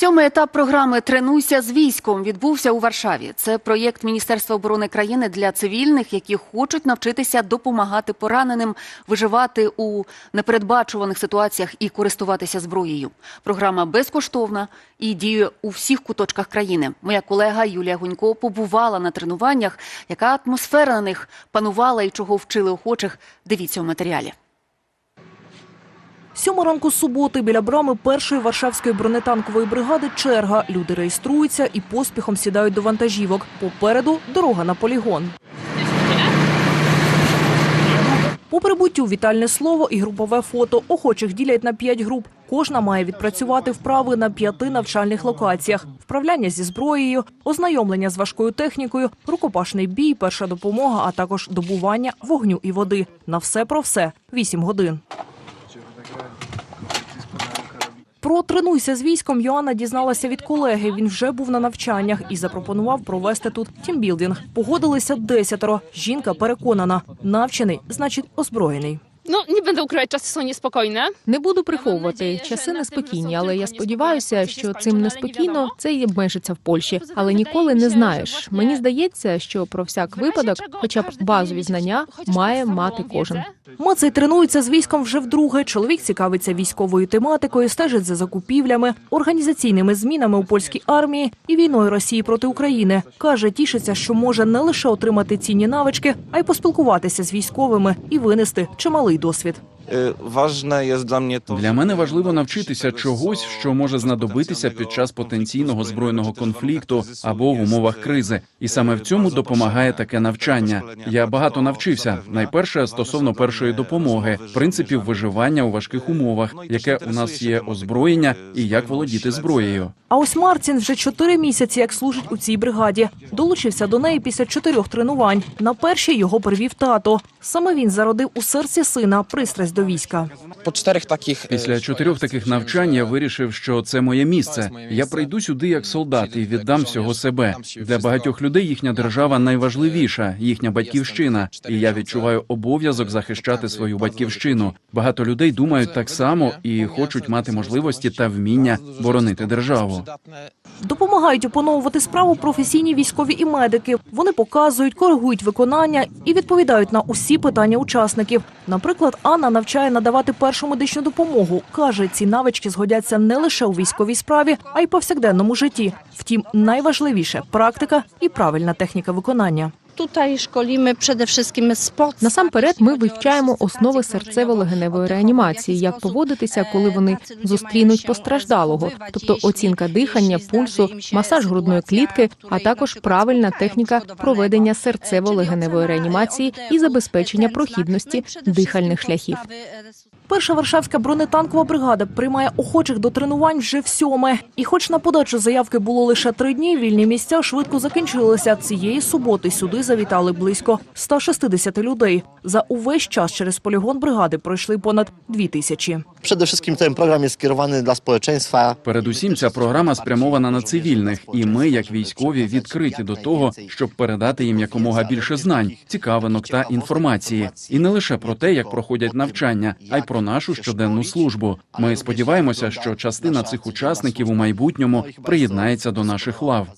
Сьомий етап програми Тренуйся з військом відбувся у Варшаві. Це проєкт Міністерства оборони країни для цивільних, які хочуть навчитися допомагати пораненим, виживати у непередбачуваних ситуаціях і користуватися зброєю. Програма безкоштовна і діє у всіх куточках країни. Моя колега Юлія Гунько побувала на тренуваннях. Яка атмосфера на них панувала і чого вчили охочих? Дивіться у матеріалі. Сьома ранку суботи біля брами першої варшавської бронетанкової бригади черга. Люди реєструються і поспіхом сідають до вантажівок. Попереду дорога на полігон. По прибуттю вітальне слово і групове фото. Охочих ділять на п'ять груп. Кожна має відпрацювати вправи на п'яти навчальних локаціях: вправляння зі зброєю, ознайомлення з важкою технікою, рукопашний бій, перша допомога, а також добування вогню і води. На все про все вісім годин. Про тренуйся з військом Йоанна дізналася від колеги. Він вже був на навчаннях і запропонував провести тут тімбілдинг. Погодилися десятеро. Жінка переконана, навчений, значить озброєний. No, nie będę ukrywać, czasy są niespokojne. Не буду приховувати часи неспокійні, але я сподіваюся, що цим неспокійно це і обмежиться в Польщі. Але ніколи не знаєш. Мені здається, що про всяк випадок, хоча б базові знання, має мати кожен. Мацей тренується з військом вже вдруге. Чоловік цікавиться військовою тематикою, стежить за закупівлями, організаційними змінами у польській армії і війною Росії проти України. каже, тішиться, що може не лише отримати цінні навички, а й поспілкуватися з військовими і винести чималий досвід. Y, Ważne jest dla mnie to, Для мене важливо навчитися чогось, що може знадобитися під час потенційного збройного конфлікту або в умовах кризи, і саме в цьому допомагає таке навчання. Я багато навчився. Найперше стосовно першої допомоги, принципів виживання у важких умовах, яке у нас є озброєння і як володіти зброєю. А ось Марцін вже чотири місяці як служить у цій бригаді. Долучився до неї після чотирьох тренувань. На першій його привів тато. Саме він зародив у серці сина пристрасть до війська. po czterech takich... y, Після чотирьох таких навчань я вирішив, що це моє місце. Я прийду сюди як солдат і віддам всього себе. Для багатьох людей їхня держава найважливіша, їхня батьківщина. І я відчуваю обов'язок захищати свою батьківщину. Багато людей думають так само і хочуть мати можливості та вміння боронити державу. Допомагають опановувати справу професійні військові і медики. Вони показують, коригують виконання і відповідають на усі питання учасників. Наприклад, Анна навчає надавати першу медичну допомогу. каже, ці навички згодяться не лише у військовій справі, а й повсякденному житті. Втім, найважливіше практика і правильна техніка виконання. Tutaj przede wszystkim sport. Насамперед, ми вивчаємо основи серцево-легеневої реанімації, як поводитися, коли вони зустрінуть постраждалого, тобто оцінка дихання, пульсу, масаж грудної клітки, а також правильна техніка проведення серцево-легеневої реанімації і забезпечення прохідності дихальних шляхів. Перша варшавська бронетанкова бригада приймає охочих до тренувань вже в сьоме. І хоч на подачу заявки було лише три дні, вільні місця швидко закінчилися. Цієї суботи сюди завітали близько 160 людей. За увесь час через полігон бригади пройшли понад дві тисячі. Przede wszystkim ten program jest skierowany dla społeczeństwa. Передусім, ця програма спрямована на цивільних, і ми, як військові, відкриті до того, щоб передати їм якомога більше знань, цікавинок та інформації, і не лише про те, як проходять навчання, а й про нашу щоденну службу. Ми сподіваємося, що частина цих учасників у майбутньому приєднається до наших лав.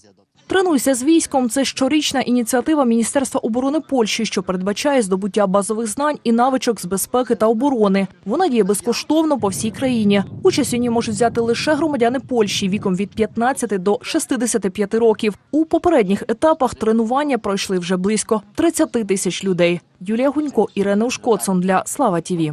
Тренуйся з військом. Це щорічна ініціатива Міністерства оборони Польщі, що передбачає здобуття базових знань і навичок з безпеки та оборони. Вона діє безкоштовно по всій країні. Участь у ній можуть взяти лише громадяни Польщі віком від 15 до 65 років. У попередніх етапах тренування пройшли вже близько 30 тисяч людей. Юлія Гунько, Ірена Ушкоцон для Слава Тіві.